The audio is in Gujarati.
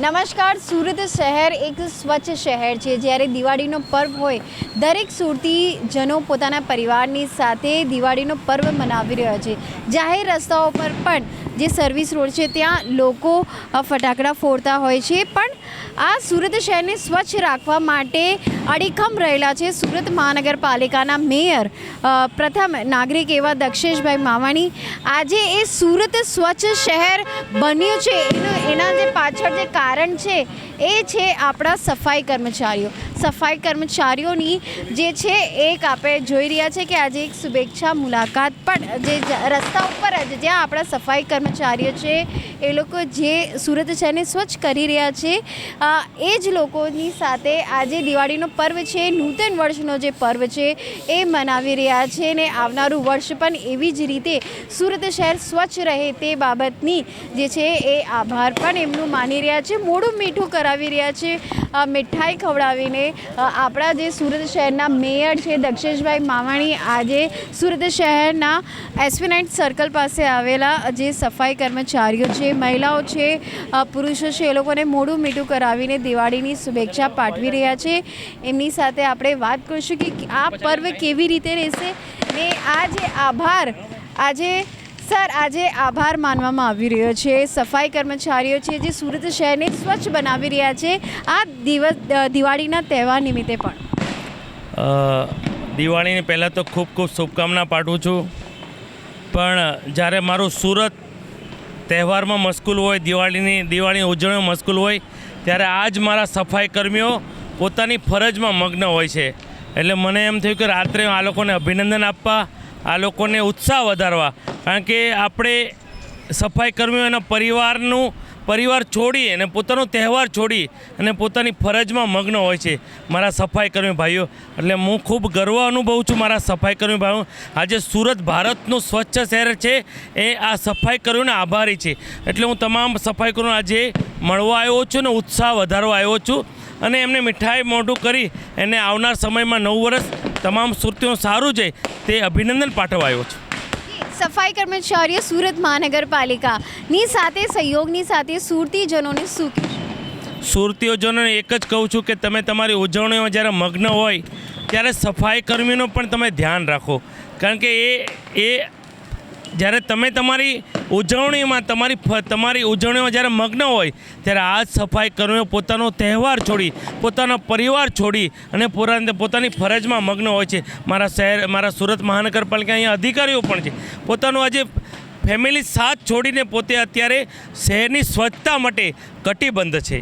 નમસ્કાર, સુરત શહેર એક સ્વચ્છ શહેર છે. જ્યારે દિવાળીનો પર્વ હોય, દરેક સુરતીજનો પોતાના પરિવારની સાથે દિવાળીનો પર્વ મનાવી રહ્યા છે. જાહેર રસ્તાઓ પર પણ જે સર્વિસ રોડ છે, ત્યાં લોકો ફટાકડા ફોડતા હોય છે. પણ આ સુરત શહેરને સ્વચ્છ રાખવા માટે અડીખમ રહેલા છે સુરત મહાનગરપાલિકાના મેયર પ્રથમ નાગરિક એવા દક્ષેશભાઈ માવાણી. આજે એ સુરત સ્વચ્છ શહેર બન્યું છે. એનું, એના જે પાછળ જે કારણ છે, એ છે આપણા સફાઈ કર્મચારીઓ. સફાઈ કર્મચારીઓની જે છે એક આપણે જોઈ રહ્યા છે કે આજે એક શુભેચ્છા મુલાકાત પણ જે રસ્તા ઉપર જ જ્યાં આપણા સફાઈ કર્મચારીઓ છે એ લોકો જે સુરત શહેરને સ્વચ્છ કરી રહ્યા છે. એ જ લોકોની સાથે આજે દિવાળીનો પર્વ છે, નૂતન વર્ષનો જે પર્વ છે, એ મનાવી રહ્યા છે ને આવનારું વર્ષ પણ એવી જ રીતે સુરત શહેર સ્વચ્છ રહે તે બાબતની જે છે એ આભાર પણ એમનું માની રહ્યા છે. મોડું મીઠું કરાવી રહ્યા છે. મીઠાઈ ખવડાવીને આપણા જે સુરત શહેરના મેયર છે દક્ષેશભાઈ માવાણી આજે સુરત શહેરના એસ્પિનાઇટ નાઇટ સર્કલ પાસે આવેલા જે સફાઈ કર્મચારીઓ છે મહિલાઓ છે પુરુષો છે, એ લોકોને મોડું મીઠું કરાવીને દિવાળીની શુભેચ્છા પાઠવી રહ્યા છે. એમની સાથે આપણે વાત કરીશું કે આ પર્વ કેવી રીતે રહેશે ને આ જે આભાર. આજે, સર, આજે આભાર માનવામાં આવી રહ્યો છે. સફાઈ કર્મચારીઓ છે જે સુરત શહેરને સ્વચ્છ બનાવી રહ્યા છે. આ દિવસ દિવાળીના તહેવાર નિમિત્તે પણ. દિવાળીની પહેલાં તો ખૂબ ખૂબ શુભકામના પાઠવું છું. પણ જ્યારે મારું સુરત તહેવારમાં મશગુલ હોય, દિવાળીની દિવાળીની ઉજવણીમાં મશગુલ હોય, ત્યારે આ જ મારા સફાઈ કર્મીઓ પોતાની ફરજમાં મગ્ન હોય છે. એટલે મને એમ થયું કે રાત્રે આ લોકોને અભિનંદન આપવા, આ લોકોને ઉત્સાહ વધારવા. કારણ કે આપણે સફાઈ કર્મીઓ એના પરિવારનું પરિવાર છોડી અને પોતાનો તહેવાર છોડી અને પોતાની ફરજમાં મગ્ન હોય છે. મારા સફાઈ કર્મી ભાઈઓ, એટલે હું ખૂબ ગર્વ અનુભવું છું મારા સફાઈ કર્મી ભાઈઓ. આજે સુરત ભારતનું સ્વચ્છ શહેર છે, એ આ સફાઈ કર્મીઓને આભારી છે. એટલે હું તમામ સફાઈ કર્મીઓ આજે મળવા આવ્યો છું અને ઉત્સાહ વધારવા આવ્યો છું. અને એમને મીઠાઈ મોઢું કરી એને આવનાર સમયમાં નવ વર્ષ, તમામ સુરતીઓ સારું જાય, તે અભિનંદન પાઠવવા આવ્યો છું. સફાઈ કર્મચારીઓ સુરત મહાનગરપાલિકાની સાથે સહયોગની સાથે સુરતીજનોને શું કહેશો? સુરતીઓજનોને એક જ કહું છું કે તમે તમારી ઉજવણીમાં જ્યારે મગ્ન હોય, ત્યારે સફાઈ કર્મીનું પણ તમે ધ્યાન રાખો કારણ કે એ એ જ્યારે તમે તમારી ઉજવણીમાં, તમારી તમારી ઉજવણીમાં જ્યારે મગ્ન હોય, ત્યારે આ સફાઈ કર્મીઓ પોતાનો તહેવાર છોડી, પોતાનો પરિવાર છોડી અને પોતાની ફરજમાં મગ્ન હોય છે. મારા શહેર, મારા સુરત મહાનગરપાલિકા અહીંયા અધિકારીઓ પણ છે. પોતાનું આજે ફેમિલી સાથ છોડીને પોતે અત્યારે શહેરની સ્વચ્છતા માટે કટિબદ્ધ છે.